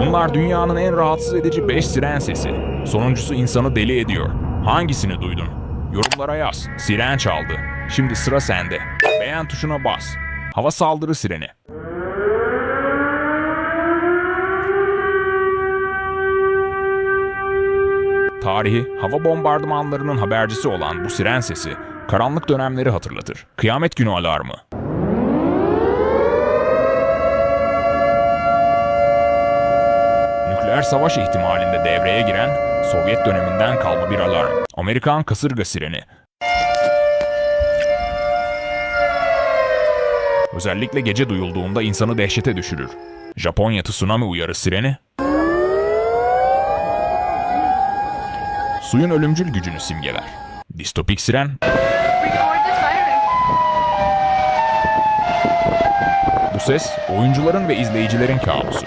Bunlar dünyanın en rahatsız edici 5 siren sesi. Sonuncusu insanı deli ediyor. Hangisini duydun? Yorumlara yaz. Siren çaldı. Şimdi sıra sende. Beğen tuşuna bas. Hava saldırı sireni. Tarihi, hava bombardımanlarının habercisi olan bu siren sesi, karanlık dönemleri hatırlatır. Kıyamet günü alarmı. Nükleer savaş ihtimalinde devreye giren Sovyet döneminden kalma bir alarm. Amerikan kasırga sireni. Özellikle gece duyulduğunda insanı dehşete düşürür. Japonya tsunami uyarı sireni. Suyun ölümcül gücünü simgeler. Distopik siren, bu ses oyuncuların ve izleyicilerin kabusu.